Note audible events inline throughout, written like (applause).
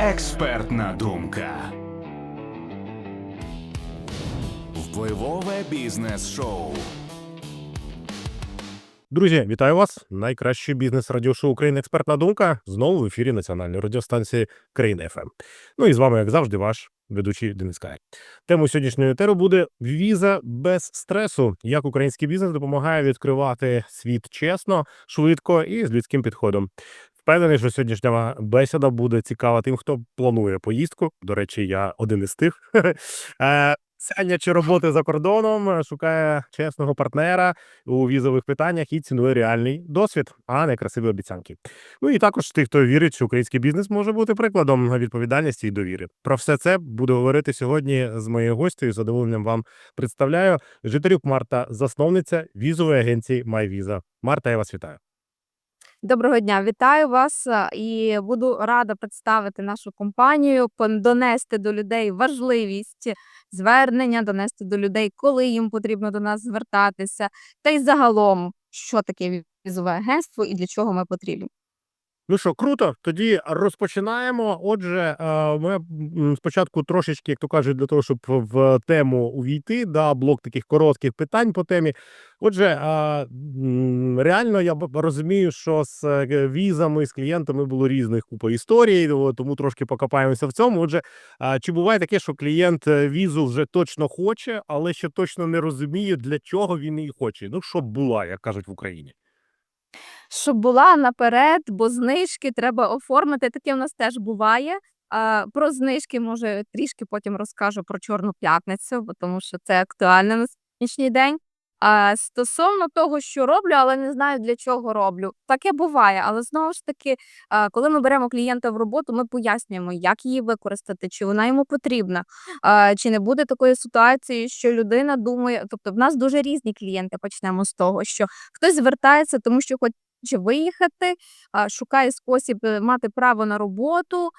Експертна думка. Впливове бізнес-шоу. Друзі, вітаю вас! Найкраще бізнес радіошоу України Експертна думка знову в ефірі національної радіостанції Країна ФМ. Ну і з вами, як завжди, ваш ведучий Денис Кай. Темою сьогоднішньої етеру буде віза без стресу. Як український бізнес допомагає відкривати світ чесно, швидко і з людським підходом. Впевнений, що сьогоднішня бесіда буде цікава тим, хто планує поїздку. До речі, я один із тих. (laughs) Е, Сяння роботи за кордоном шукає чесного партнера у візових питаннях і цінує реальний досвід, а не красиві обіцянки. Ну і також тих, хто вірить, що український бізнес може бути прикладом відповідальності і довіри. Про все це буду говорити сьогодні з моєю гостею. З задоволенням вам представляю Житарюк Марта, засновниця візової агенції MyVisa. Марта, я вас вітаю. Доброго дня, вітаю вас і буду рада представити нашу компанію, донести до людей важливість звернення, донести до людей, коли їм потрібно до нас звертатися, та й загалом, що таке візове агентство і для чого ми потрібні. Ну що, круто, тоді розпочинаємо. Отже, е, ми спочатку трошечки, як то кажуть, для того, щоб в тему увійти, да, блок таких коротких питань по темі. Отже, е, реально я розумію, що з е, візами, з клієнтами було різних купа історій, тому трошки покопаємося в цьому. Отже, чи буває таке, що клієнт візу вже точно хоче, але ще точно не розуміє, для чого він її хоче? Ну, щоб була, як кажуть в Україні. Щоб була наперед, бо знижки треба оформити. Таке в нас теж буває. Про знижки, може, трішки потім розкажу про Чорну п'ятницю, бо тому що це актуально на сьогоднішній день. А стосовно того, що роблю, але не знаю для чого роблю. Таке буває, але знову ж таки, коли ми беремо клієнта в роботу, ми пояснюємо, як її використати, чи вона йому потрібна, чи не буде такої ситуації, що людина думає, тобто в нас дуже різні клієнти. Почнемо з того, що хтось звертається, тому що хоче виїхати, шукає спосіб е, мати право на роботу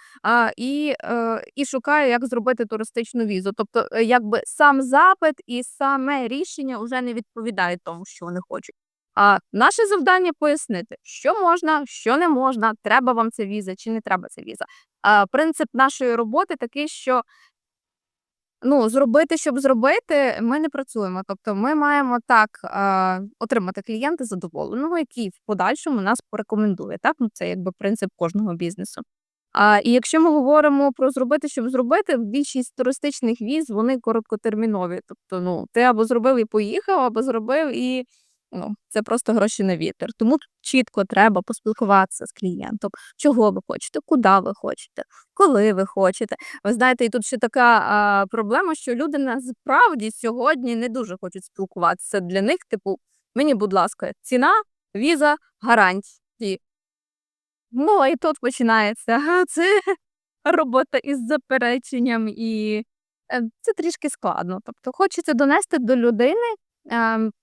і, е, і шукає, як зробити туристичну візу. Тобто, е, якби сам запит і саме рішення вже не відповідає тому, що вони хочуть. А наше завдання пояснити, що можна, що не можна, треба вам ця віза чи не треба ця віза. А, принцип нашої роботи такий, що Ну, зробити, щоб зробити, ми не працюємо. Тобто ми маємо так е, отримати клієнта задоволеного, який в подальшому нас порекомендує. Так, ну це якби принцип кожного бізнесу. А, і якщо ми говоримо про зробити, щоб зробити, більшість туристичних віз вони короткотермінові. Тобто, ну ти або зробив і поїхав, або зробив і ну це просто гроші на вітер. Тому чітко треба поспілкуватися з клієнтом, чого ви хочете, куди ви хочете, коли ви хочете. Ви знаєте, і тут ще така а, проблема, що люди насправді сьогодні не дуже хочуть спілкуватися. Для них, типу, мені, будь ласка, ціна, віза, гарантії. Ну, і тут починається це робота із запереченням, і е, це трішки складно. Тобто, хочеться донести до людини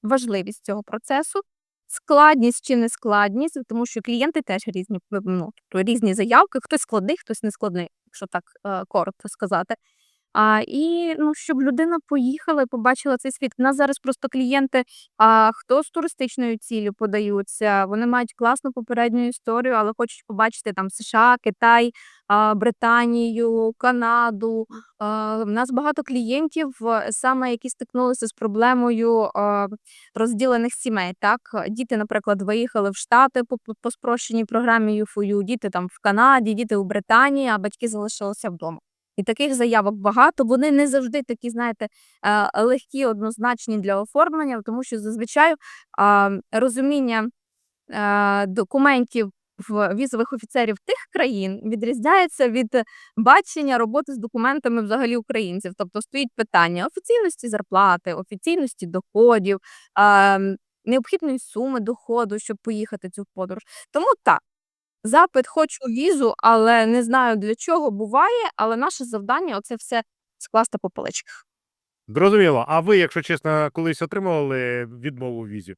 важливість цього процесу, складність чи нескладність, тому що клієнти теж різні, ну, різні заявки, хтось складний, хтось нескладний, якщо так е, коротко сказати. А, і ну, щоб людина поїхала і побачила цей світ. У нас зараз просто клієнти, а, хто з туристичною ціллю подаються, вони мають класну попередню історію, але хочуть побачити там США, Китай, а, Британію, Канаду. А, у нас багато клієнтів, е, саме які стикнулися з проблемою а, розділених сімей. Так, діти, наприклад, виїхали в Штати по, по спрощеній програмі UFOU, діти там в Канаді, діти у Британії, а батьки залишилися вдома. І таких заявок багато. Вони не завжди такі, знаєте, е, легкі, однозначні для оформлення, тому що зазвичай розуміння е, документів візових офіцерів тих країн відрізняється від бачення роботи з документами взагалі українців. Тобто стоїть питання офіційності зарплати, офіційності доходів, а, необхідної суми доходу, щоб поїхати цю подорож. Тому так. Запит хочу візу, але не знаю для чого буває, але наше завдання оце все скласти по поличках. Зрозуміло. А ви, якщо чесно, колись отримували відмову в візі?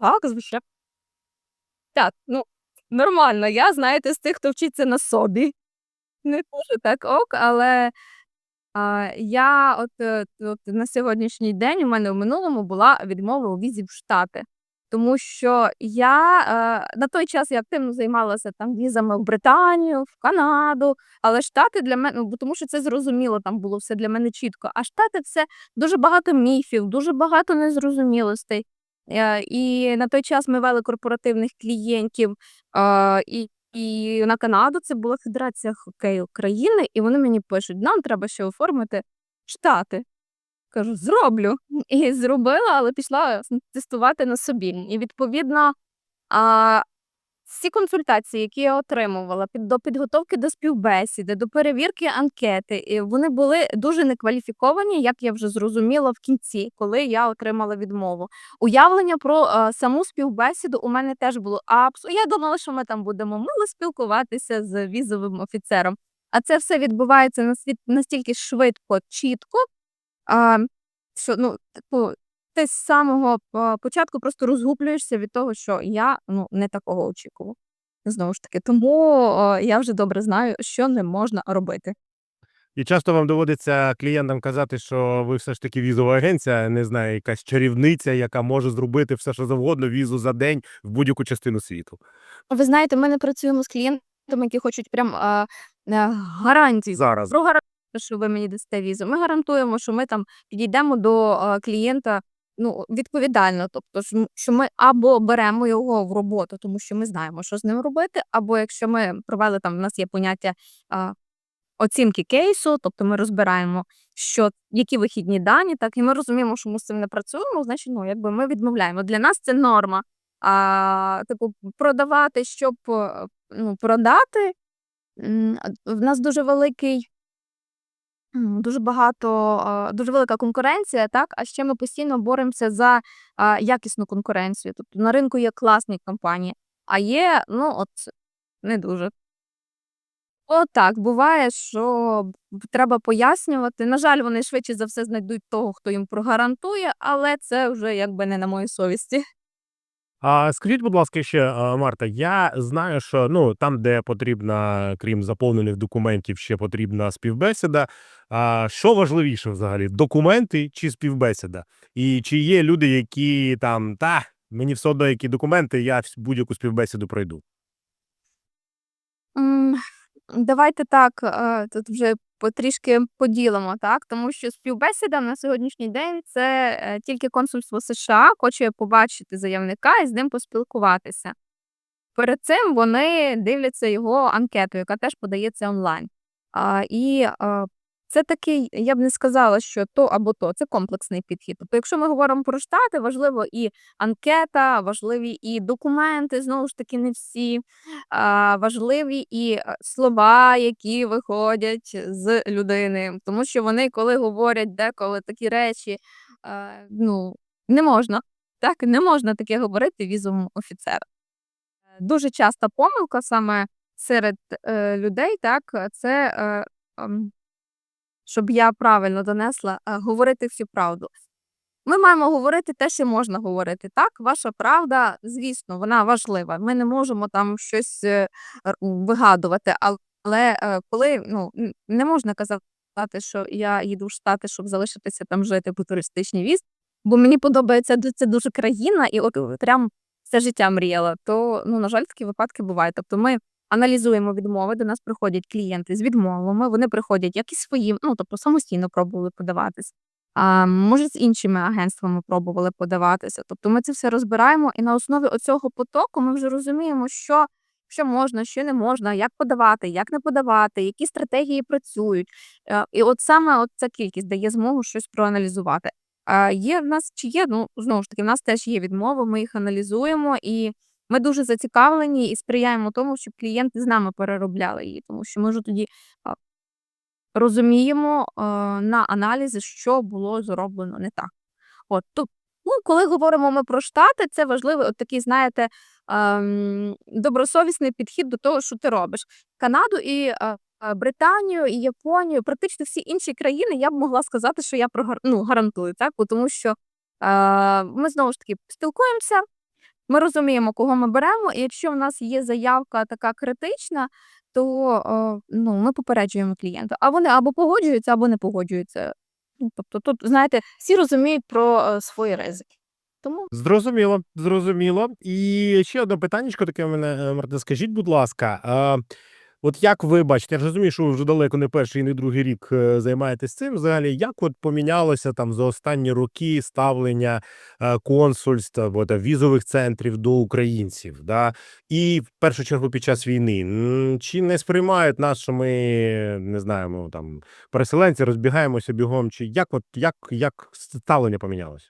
Так, звичайно. Так, ну нормально. Я, знаєте, з тих, хто вчиться на собі. Не дуже так ок, але а, я от, е, от на сьогоднішній день у мене в минулому була відмова у візі в Штати. Тому що я е, на той час я активно займалася там візами в Британію, в Канаду, але Штати для мене, ну, бо тому що це зрозуміло, там було все для мене чітко. А Штати це дуже багато міфів, дуже багато незрозумілостей. Е, І на той час ми вели корпоративних клієнтів. е, І, і на Канаду це була Федерація хокею країни, і вони мені пишуть: нам треба ще оформити Штати. Кажу, зроблю. (laughs) І зробила, але пішла тестувати на собі. І відповідно, а, всі консультації, які я отримувала під до підготовки до співбесіди, до перевірки анкети, і вони були дуже некваліфіковані, як я вже зрозуміла в кінці, коли я отримала відмову. Уявлення про а, саму співбесіду у мене теж було абсолютно. Я думала, що ми там будемо мило спілкуватися з візовим офіцером. А це все відбувається настільки швидко, чітко. А, що, ну, типу, ти з самого початку просто розгублюєшся від того, що я ну, не такого очікував. Знову ж таки, тому а, я вже добре знаю, що не можна робити. І часто вам доводиться клієнтам казати, що ви все ж таки візова агенція, не знаю, якась чарівниця, яка може зробити все, що завгодно, візу за день в будь-яку частину світу. Ви знаєте, ми не працюємо з клієнтами, які хочуть прям а, а, гарантій. Зараз. Про гарантію, що ви мені дасте візу. Ми гарантуємо, що ми там підійдемо до клієнта ну, відповідально. Тобто, що ми або беремо його в роботу, тому що ми знаємо, що з ним робити, або якщо ми провели там, в нас є поняття а, оцінки кейсу, тобто ми розбираємо, що які вихідні дані, так і ми розуміємо, що ми з цим не працюємо, значить, ну якби ми відмовляємо. Для нас це норма. А, типу, продавати, щоб е, ну, продати. В нас дуже великий, дуже багато, дуже велика конкуренція, так? А ще ми постійно боремося за якісну конкуренцію. Тобто на ринку є класні компанії, а є, ну, от не дуже. Так, буває, що треба пояснювати. На жаль, вони швидше за все знайдуть того, хто їм прогарантує, але це вже якби не на моїй совісті. А скажіть, будь ласка, ще, Марта, я знаю, що ну там, де потрібна, крім заповнених документів, ще потрібна співбесіда. А що важливіше взагалі? Документи чи співбесіда? І чи є люди, які там та мені все одно які документи, я будь-яку співбесіду пройду? Давайте так, тут вже потрішки поділимо, так? Тому що співбесіда на сьогоднішній день це е, тільки консульство США хоче побачити заявника і з ним поспілкуватися. Перед цим вони дивляться його анкету, яка теж подається онлайн. А, і а, це такий, я б не сказала, що то або то, це комплексний підхід. Тобто, якщо ми говоримо про штати, важливо і анкета, важливі і документи, знову ж таки, не всі, а, важливі і слова, які виходять з людини. Тому що вони, коли говорять деколи такі речі, е, ну, не можна. Так, не можна таке говорити візовому офіцеру. Дуже часта помилка саме серед е, людей, так, це, е, щоб я правильно донесла, е, говорити всю правду. Ми маємо говорити те, що можна говорити. Так, ваша правда, звісно, вона важлива. Ми не можемо там щось е, вигадувати, але е, коли ну, не можна казати, що я їду в Штати, щоб залишитися там жити по туристичній віз, бо мені подобається це дуже країна, і от прям все життя мріяла, то ну, на жаль, такі випадки бувають. Тобто ми аналізуємо відмови, до нас приходять клієнти з відмовами, вони приходять як і своїм, ну тобто самостійно пробували подаватись. А, може, з іншими агентствами пробували подаватися. Тобто ми це все розбираємо, і на основі оцього потоку ми вже розуміємо, що, що можна, що не можна, як подавати, як не подавати, які стратегії працюють. Е, І от саме от ця кількість дає змогу щось проаналізувати. А є в нас чи є? Ну знову ж таки, в нас теж є відмови, ми їх аналізуємо, і ми дуже зацікавлені і сприяємо тому, щоб клієнти з нами переробляли її, тому що ми вже тоді розуміємо е, на аналізі, що було зроблено не так. От тут, ну, коли говоримо ми про штати, це важливий от такий, знаєте, ем, добросовісний підхід до того, що ти робиш. Канаду і е, е, Британію, і Японію, практично всі інші країни, я б могла сказати, що я ну, гарантую, так? Тому що ми знову ж таки спілкуємося, ми розуміємо, кого ми беремо, і якщо в нас є заявка така критична, то е, ну, ми попереджуємо клієнта. А вони або погоджуються, або не погоджуються. Ну, тобто, тут, знаєте, всі розуміють про е, свої ризики. Тому Зрозуміло, зрозуміло. І ще одне питання таке мене, е, Марта, скажіть, будь ласка, от як ви бачите, я ж розумію, що ви вже далеко не перший і не другий рік е, займаєтесь цим. Взагалі, як от помінялося там за останні роки ставлення е, консульств або та, візових центрів до українців, да? і в першу чергу під час війни? Чи не сприймають нас, що ми не знаємо, там переселенці, розбігаємося бігом, чи як, от як, як ставлення помінялося?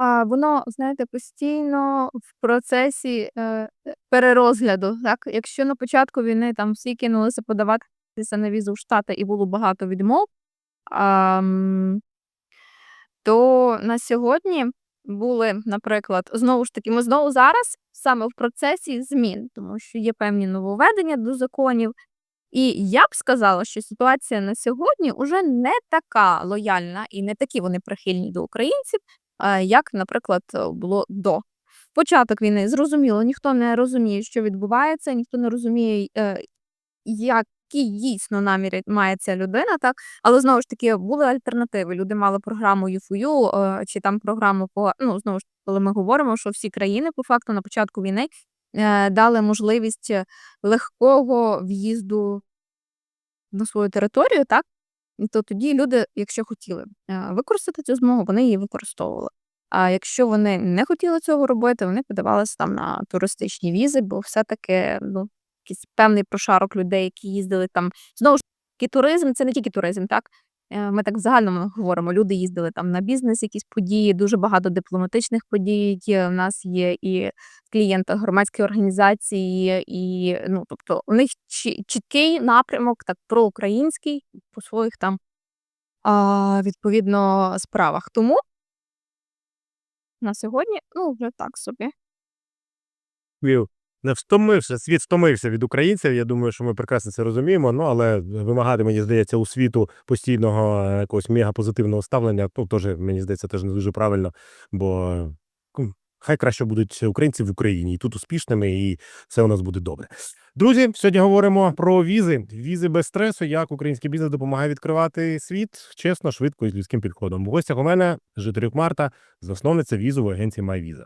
А, воно, знаєте, постійно в процесі е, перерозгляду. Так? Якщо на початку війни там всі кинулися подаватися на візу в Штати і було багато відмов, а, то на сьогодні були, наприклад, знову ж таки, ми знову зараз саме в процесі змін, тому що є певні нововведення до законів. І я б сказала, що ситуація на сьогодні уже не така лояльна і не такі вони прихильні до українців, як, наприклад, е, було до. Початок війни зрозуміло, ніхто не розуміє, що відбувається, ніхто не розуміє, е, які дійсно наміри має ця людина, так але знову ж таки були альтернативи. Люди мали програму ЮФУ е, чи там програму по ну знову ж коли ми говоримо, що всі країни по факту на початку війни дали можливість легкого в'їзду на свою територію, так то тоді люди, якщо хотіли е, використати цю змогу, вони її використовували. А якщо вони не хотіли цього робити, вони подавалися там на туристичні візи, бо все-таки ну, якийсь певний прошарок людей, які їздили там. Знову ж таки, туризм це не тільки туризм, так? Е, Ми так в загальному говоримо. Люди їздили там на бізнес, якісь події, дуже багато дипломатичних подій. У нас є і в клієнтах громадські організації, і ну тобто у них чіткий напрямок, так проукраїнський по своїх там а, відповідно справах. Тому на сьогодні ну вже так собі. Вів, не втомився, світ втомився від українців. Я думаю, що ми прекрасно це розуміємо. Ну але вимагати, мені здається, у світу постійного е, якогось мегапозитивного ставлення, ну теж мені здається, теж не дуже правильно, бо ну, хай краще будуть українці в Україні і тут успішними, і все у нас буде добре. Друзі, сьогодні говоримо про візи. Візи без стресу, як український бізнес допомагає відкривати світ чесно, швидко і з людським підходом. В гостях у мене Житарюк Марта, засновниця візової агенції MyVisa.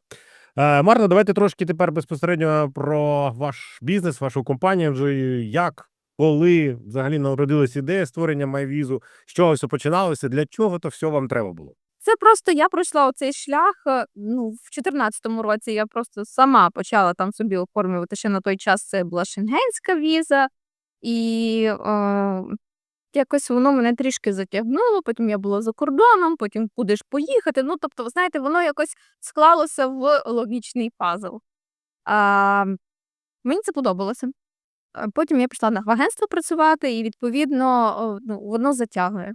Е, Марта, давайте трошки тепер безпосередньо про ваш бізнес, вашу компанію. Вже як, коли взагалі народилась ідея створення MyVisa, з чого все починалося, для чого то все вам треба було? Це просто я пройшла оцей шлях. е, Ну, в 2014 році я просто сама почала там собі оформлювати. Ще на той час це була шенгенська віза, і е, якось воно мене трішки затягнуло. Потім я була за кордоном, потім куди ж поїхати. Ну, тобто, ви знаєте, воно якось склалося в логічний пазл. А, мені це подобалося. Потім я пішла на агентство працювати, і відповідно ну, воно затягує.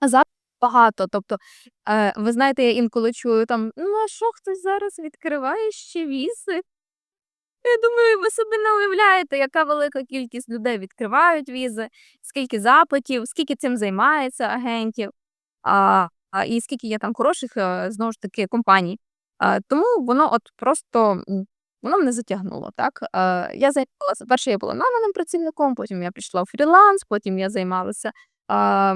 А зараз багато. Тобто, е, ви знаєте, я інколи чую там: ну а що хтось зараз відкриває ще візи? Я думаю, ви собі не уявляєте, яка велика кількість людей відкривають візи, скільки запитів, скільки цим займається агентів, а, а, і скільки є там хороших е, знову ж таки компаній. А, тому воно от просто воно мене затягнуло. Так? А, я займалася, перше я була найманим працівником, потім я пішла у фріланс, потім я займалася а,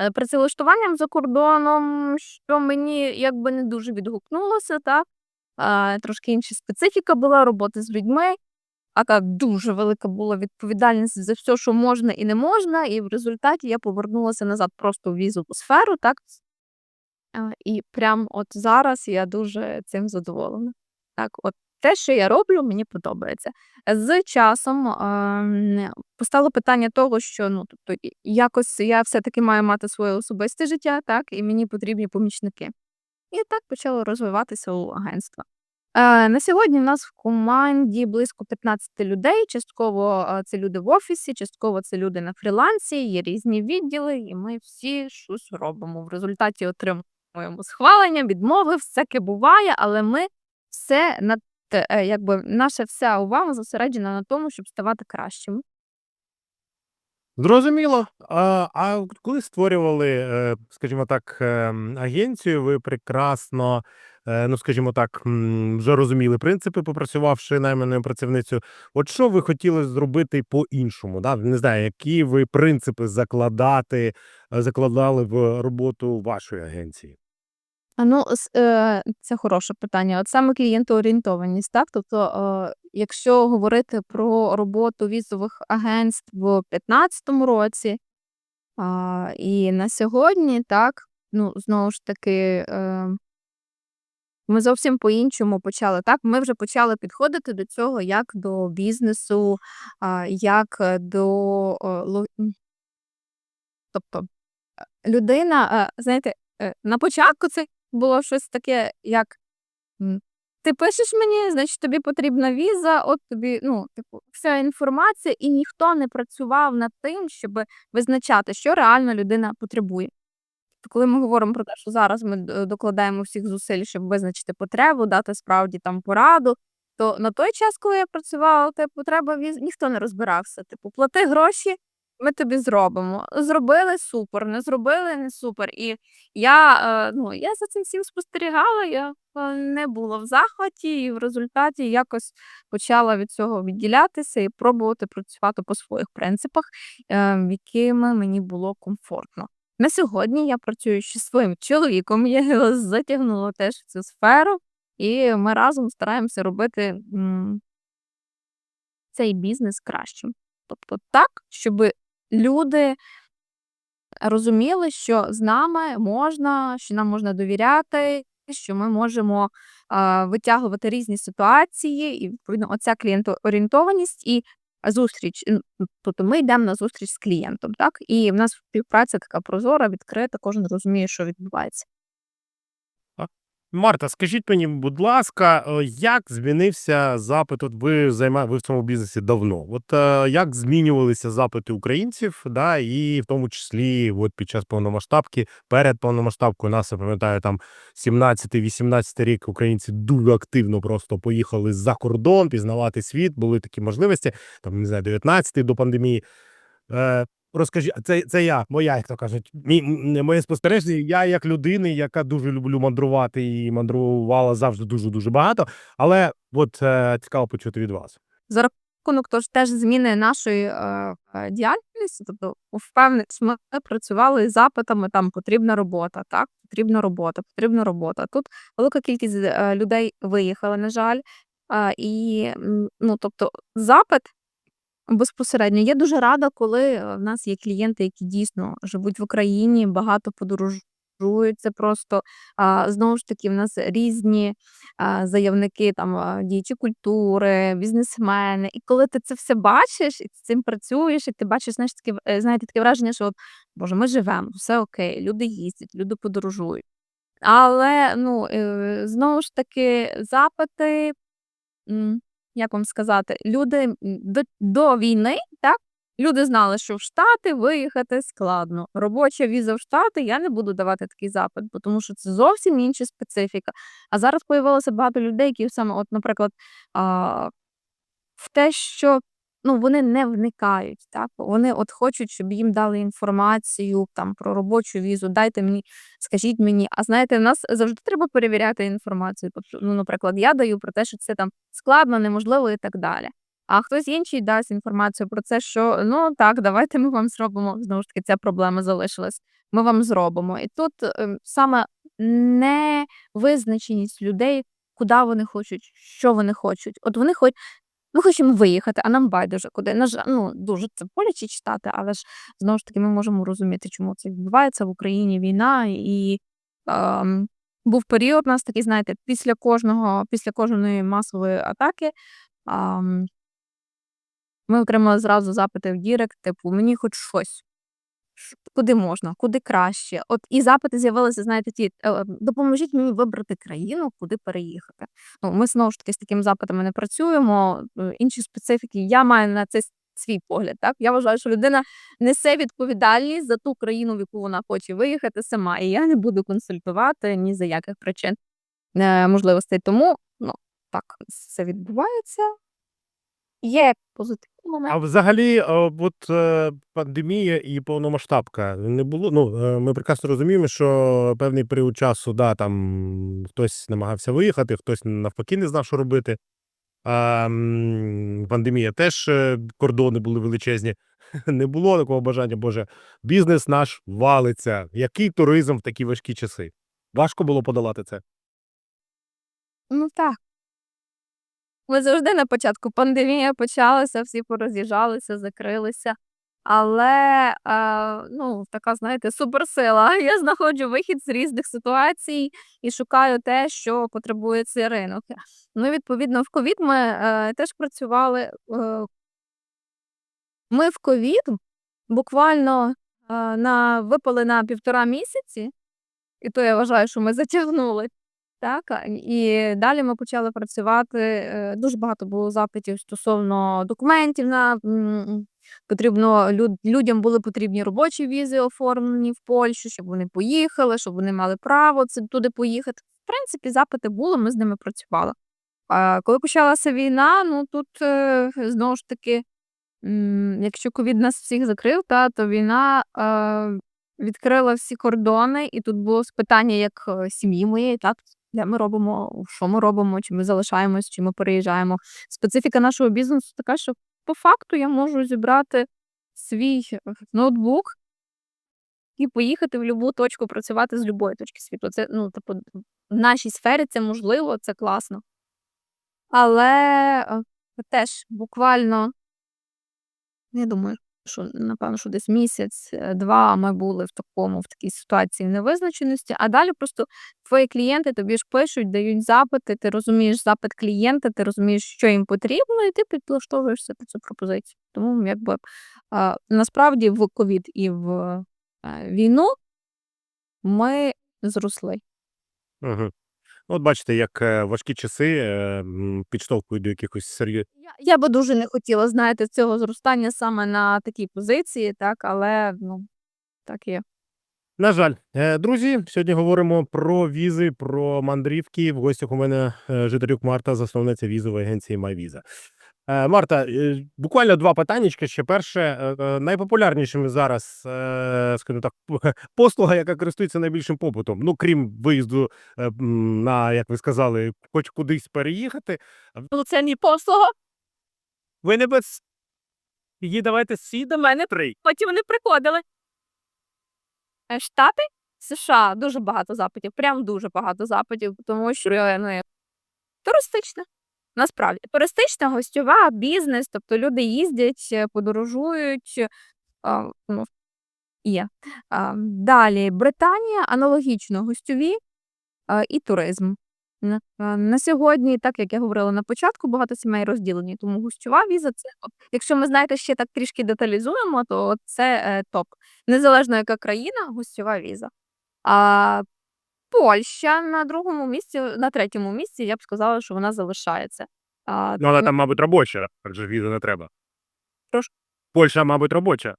е, працевлаштуванням за кордоном, що мені якби не дуже відгукнулося, так? Трошки інша специфіка була роботи з людьми. Така дуже велика була відповідальність за все, що можна і не можна. І в результаті я повернулася назад просто в візову сферу, так? І прям от зараз я дуже цим задоволена. Так, от те, що я роблю, мені подобається. З часом ем, постало питання того, що ну тобто якось я все-таки маю мати своє особисте життя, так, і мені потрібні помічники. І так почало розвиватися у агентства. Е, на сьогодні в нас в команді близько 15 людей. Частково е, це люди в офісі, частково це люди на фрілансі, є різні відділи, і ми всі щось робимо. В результаті отримуємо схвалення, відмови, всяке буває, але ми все над е, якби наша вся увага зосереджена на тому, щоб ставати кращими. Зрозуміло. А, а коли створювали, е, скажімо так, ем, агенцію, ви прекрасно, е, ну скажімо так, вже розуміли принципи, попрацювавши найманою працівницею. От що ви хотіли зробити по-іншому? Да? Не знаю, які ви принципи закладати, е, закладали в роботу вашої агенції? Ну, е, це хороше питання. От саме клієнтоорієнтованість, так? Тобто, е, якщо говорити про роботу візових агентств в 15-му році, і на сьогодні, так, ну, знову ж таки, е ми зовсім по-іншому почали, так? Ми вже почали підходити до цього як до бізнесу, як, е, до, м Тобто, е, людина, е, знаєте, е, на початку це було щось таке, як, ти пишеш мені, значить, тобі потрібна віза, от тобі, ну, типу, вся інформація, і ніхто не працював над тим, щоби визначати, що реально людина потребує. То коли ми говоримо про те, що зараз ми докладаємо всіх зусиль, щоб визначити потребу, дати справді там пораду, то на той час, коли я працювала, типу, треба віз ніхто не розбирався. Типу, плати гроші, ми тобі зробимо. Зробили супер, не зробили не супер. І я, е, ну, я за цим всім спостерігала, я, е, не була в захваті, і в результаті якось почала від цього відділятися і пробувати працювати по своїх принципах, е, якими мені було комфортно. На сьогодні я працюю ще своїм чоловіком, я його затягнула теж в цю сферу, і ми разом стараємося робити, м цей бізнес кращим. Тобто так, щоби люди розуміли, що з нами можна, що нам можна довіряти, що ми можемо, е, витягувати різні ситуації, і відповідно оця клієнтоорієнтованість і зустріч. Тобто ми йдемо на зустріч з клієнтом, так? І в нас співпраця така прозора, відкрита, кожен розуміє, що відбувається. Марта, скажіть мені, будь ласка, е, як змінився запит? От ви займа ви в цьому бізнесі давно. От, е, як змінювалися запити українців, да, і в тому числі от під час повномасштабки, перед повномасштабкою, нас, я пам'ятаю, там 17-18 рік українці дуже активно просто поїхали за кордон, пізнавати світ, були такі можливості, там, не знаю, 19-й до пандемії. Е, розкажіть, це це я, моя, як то кажуть, мій моє спостереження. Я як людина, яка дуже люблю мандрувати і мандрувала завжди дуже-дуже багато. Але от, е, цікаво почути від вас. За рахунок тож теж зміни нашої, е, е, діяльності, тобто впевнений, ми працювали із запитами, там потрібна робота, так, потрібна робота, потрібна робота. Тут велика кількість, е, людей виїхала, на жаль, а, і, ну, тобто запит безпосередньо. Я дуже рада, коли, е, в нас є клієнти, які дійсно живуть в Україні, багато подорожують. Це просто, знову ж таки, в нас різні, заявники, там, діячі культури, бізнесмени. І коли ти це все бачиш і з цим працюєш, і ти бачиш, знаєш, таке, е, знаєте, таке враження, що от, Боже, ми живемо, все окей, люди їздять, люди подорожують. Але, ну, е, знову ж таки, запити, як вам сказати, люди, до до війни, так, люди знали, що в Штати виїхати складно. Робоча віза в Штати, я не буду давати такий запит, бо тому що це зовсім інша специфіка. А зараз появилося багато людей, які саме, от, наприклад, а, в те, що, ну, вони не вникають, так. Вони от хочуть, щоб їм дали інформацію там про робочу візу. Дайте мені, скажіть мені. А знаєте, в нас завжди треба перевіряти інформацію. Тобто, ну, наприклад, я даю про те, що це там складно, неможливо і так далі. А хтось інший дасть інформацію про це, що ну так, давайте ми вам зробимо. Знову ж таки, ця проблема залишилась. Ми вам зробимо. І тут, ем, саме невизначеність людей, куди вони хочуть, що вони хочуть. От вони хоч ми хочемо виїхати, а нам байдуже куди. На жаль, ну, дуже це боляче читати, але ж знову ж таки ми можемо розуміти, чому це відбувається в Україні війна. І, ем, був період у нас такий, знаєте, після кожного після кожної масової атаки, ем, ми отримали зразу запити в дірект, типу: "Мені хоч щось. Куди можна, куди краще?" От і запити з'явилися, знаєте, ті, е, "Допоможіть мені вибрати країну, куди переїхати". Ну, ми знову ж таки з такими запитами не працюємо. Е, інші специфіки. Я маю на це свій погляд, так. Я вважаю, що людина несе відповідальність за ту країну, в яку вона хоче виїхати сама, і я не буду консультувати ні за яких причин, е, можливостей. Тому, ну, так це відбувається. Є позитивні А моменти. взагалі, от, е, пандемія і повномасштабка не було ну, е, ми прекрасно розуміємо, що певний період часу, да, там хтось намагався виїхати, хтось навпаки не знав, що робити. А, м, пандемія теж, е, кордони були величезні. (laughs) Не було такого бажання, Боже, бізнес наш валиться. Який туризм в такі важкі часи? Важко було подолати це? Ну так. Ми завжди на початку пандемія почалася, всі пороз'їжджалися, закрилися. Але е, ну, така, знаєте, суперсила. (laughs) Я знаходжу вихід з різних ситуацій і шукаю те, що потребує цей ринок. Ну, відповідно, в ковід ми е, теж працювали. Е, ми в ковід буквально е, на, випали на півтора місяці, і то я вважаю, що ми затягнули. Так, і далі ми почали працювати. е, Дуже багато було запитів стосовно документів. На потрібно люд, людям були потрібні робочі візи оформлені в Польщу, щоб вони поїхали, щоб вони мали право це туди поїхати. В принципі, запити були, ми з ними працювали. А коли почалася війна, ну тут е, знову ж таки, якщо ковід нас всіх закрив, та то війна е, відкрила всі кордони, і тут було питання як сім'ї моєї, так де ми робимо, що ми робимо, чи ми залишаємось, чи ми переїжджаємо. Специфіка нашого бізнесу така, що по факту я можу зібрати свій е, ноутбук і поїхати в будь-яку точку працювати з будь-якої точки світу. Це ну, типу, в нашій сфері це можливо, це класно. Але е, теж буквально, я думаю, що напевно, що десь місяць, е, ми були в такому, в такій ситуації невизначеності, а далі просто твої клієнти тобі ж пишуть, дають запити, ти розумієш запит клієнта, ти розумієш, що їм потрібно, і ти підлаштовуєшся під цю пропозицію. Тому якби насправді в ковід і в е, війну ми зросли. Угу. От бачите, як е, важкі часи е, м, підштовхують до якихось серйозних. Я, я би дуже не хотіла, знаєте, цього зростання саме на такій позиції, так, але ну, так є. На жаль, Е, друзі, сьогодні говоримо про візи, про мандрівки. В гостях у мене е, Житарюк Марта, засновниця візової агенції MyVisa. Е, Марта, е, буквально два питаннячка. Ще перше, е, е, найпопулярнішим зараз, скажімо так, послуга, яка користується найбільшим попитом. Ну, крім виїзду на, як ви сказали, хоч кудись переїхати. Ну, це не послуга. Ви не без її давайте всі До мене три. потім вони приходили. Штати, США дуже багато запитів, прям дуже багато запитів, тому що ну, як туристична. Насправді, туристична, гостьова, бізнес, тобто люди їздять, е, подорожують. А, ну, є. Далі Британія, аналогічно гостьові і туризм. На, сьогодні, так як я говорила на початку, багато сімей розділені, тому гостьова віза це. Якщо ми знаєте, ще так трішки деталізуємо, то це е, топ. Незалежно яка країна, гостьова віза. Польща на другому місці, на третьому місці, я б сказала, що вона залишається. А, Ну, вона там, мабуть, робоча, адже візи не треба. Прошу? Польща, мабуть, робоча.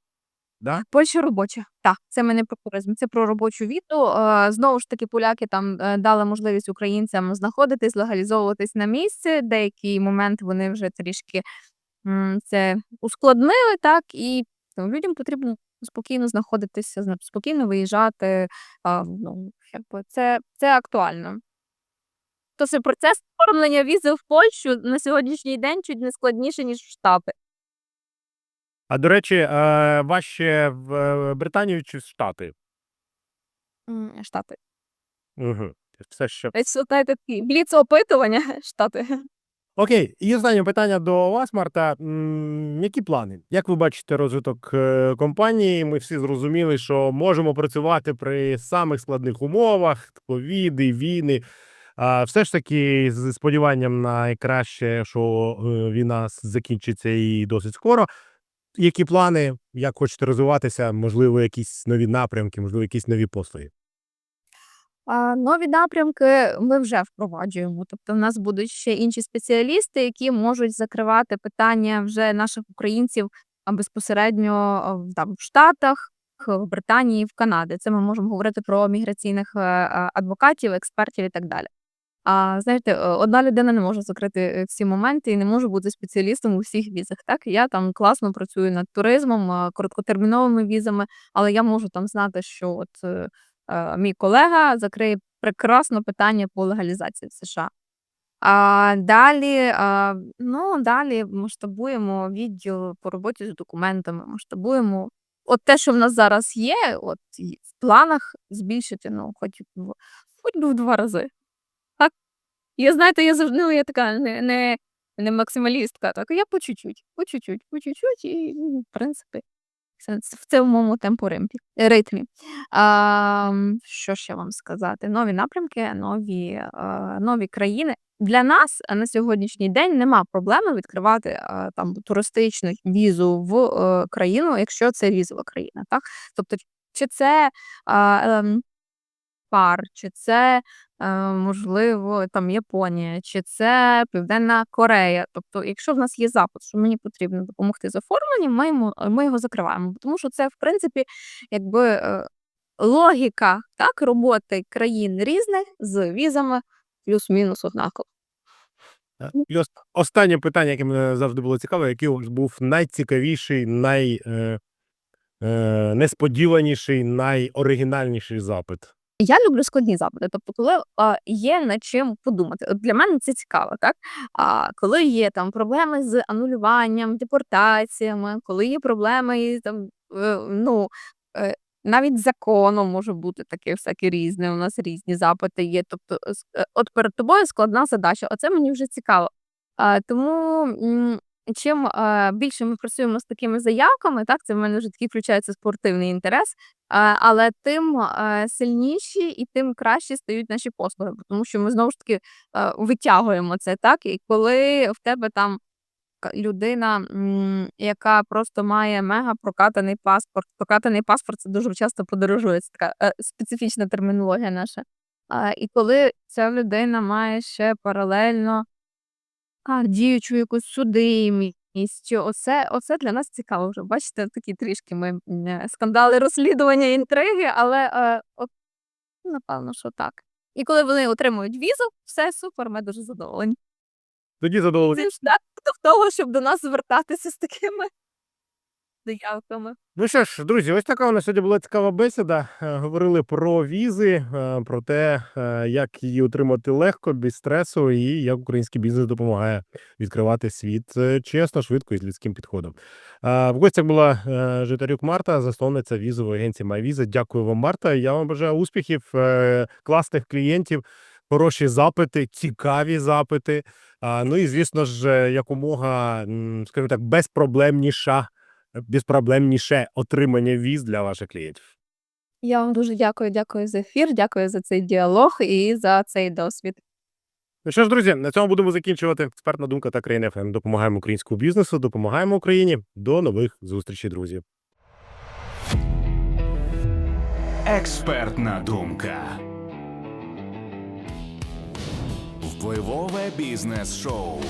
Да? Польща робоча. Так, це ми не про туризм, це про робочу візу. Е, Знову ж таки, поляки там е, дали можливість українцям знаходитись, легалізовуватись на місці. Деякий момент вони вже трішки м, це ускладнили, так, і ну, людям потрібно спокійно знаходитися, спокійно виїжджати. А, ну, якби це, це актуально. То це процес оформлення візи в Польщу на сьогоднішній день чуть не складніше, ніж в Штати. А до речі, е, важче в е, Британію чи в Штати? Штати. Угу. Все ще. Знаєте, такі бліц опитування (laughs) Штати. Окей, і останнє питання до вас, Марта. Які плани? Як ви бачите розвиток е, компанії? Ми всі зрозуміли, що можемо працювати при самих складних умовах, ковіди, війни. А все ж таки, з сподіванням на найкраще, що е, війна закінчиться і досить скоро. Які плани, як хочете розвиватися? Можливо, якісь нові напрямки, можливо, якісь нові послуги. Нові напрямки ми вже впроваджуємо. Тобто, в нас будуть ще інші спеціалісти, які можуть закривати питання вже наших українців безпосередньо там в Штатах, в Британії, в Канаді. Це ми можемо говорити про міграційних е, е, адвокатів, експертів і так далі. А знаєте, е, одна людина не може закрити всі моменти і не може бути спеціалістом у всіх візах. Так я там класно працюю над туризмом, короткотерміновими візами, але я можу там знати, що от мій колега закриє прекрасно питання по легалізації в США. А далі, ну, далі масштабуємо відділ по роботі з документами, масштабуємо. От те, що в нас зараз є, от в планах збільшити, ну, хоч в хоч в два рази. Так? Я знаєте, я завжди ну, я така не, не, не максималістка, так я по чуть-чуть, по чуть-чуть, по чуть-чуть, і в принципі, в цьому темпу ритмі. А, що ще вам сказати? Нові напрямки, нові, нові країни. Для нас на сьогоднішній день нема проблеми відкривати там туристичну візу в е, країну, якщо це візова країна. Так? Тобто, чи це ем, пар, чи це е, можливо там Японія, чи це Південна Корея. Тобто, якщо в нас є запит, що мені потрібно допомогти з оформленням, ми, ми його закриваємо. Тому що це, в принципі, якби е, логіка так, роботи країн різних з візами плюс-мінус однаково. Е, ос- останнє питання, яке мене завжди було цікаво, який у вас був найцікавіший, най, е, е, несподіваніший, найоригінальніший запит? Я люблю складні запити. Тобто, коли а, є над чим подумати. От для мене це цікаво, так? А коли є там проблеми з анулюванням, депортаціями, коли є проблеми там, е, ну. е, Навіть законом може бути таке всяке різне. У нас різні запити є. Тобто, е, от перед тобою складна задача. Оце мені вже цікаво. А, тому чим е, більше ми працюємо з такими заявками, так це в мене вже такий включається спортивний інтерес. А, але тим е, сильніші і тим кращі стають наші послуги, тому що ми знову ж таки е, витягуємо це, так? І коли в тебе там людина, яка просто має мега прокатаний паспорт. Прокатаний паспорт це дуже часто подорожує. Це така е, специфічна термінологія наша. А, і коли ця людина має ще паралельно а, діючу якусь судимість, оце, оце для нас цікаво вже. Бачите, такі трішки ми е, скандали, розслідування, інтриги, але е, от, напевно, що так. І коли вони отримують візу, все супер, ми дуже задоволені. Тоді задоволені. Це ж так до того, щоб до нас звертатися з такими заявками. Ну що ж, друзі, ось така у нас сьогодні була цікава бесіда. Е, Говорили про візи, е, про те, е, як її отримати легко, без стресу, і як український бізнес допомагає відкривати світ чесно, швидко і з людським підходом. В гостях була Житарюк Марта, засновниця візової агенції MyVisa. Дякую вам, Марта. Я вам бажаю успіхів, класних клієнтів, хороші запити, цікаві запити. Ну і звісно ж, якомога, скажімо так, безпроблемніша безпроблемніше отримання віз для ваших клієнтів. Я вам дуже дякую, дякую за ефір, дякую за цей діалог і за цей досвід. Ну що ж, друзі, на цьому будемо закінчувати. Експертна думка та країна ФМ. Допомагаємо українському бізнесу, допомагаємо Україні. До нових зустрічей, друзі. Експертна думка. Впливове бізнес-шоу.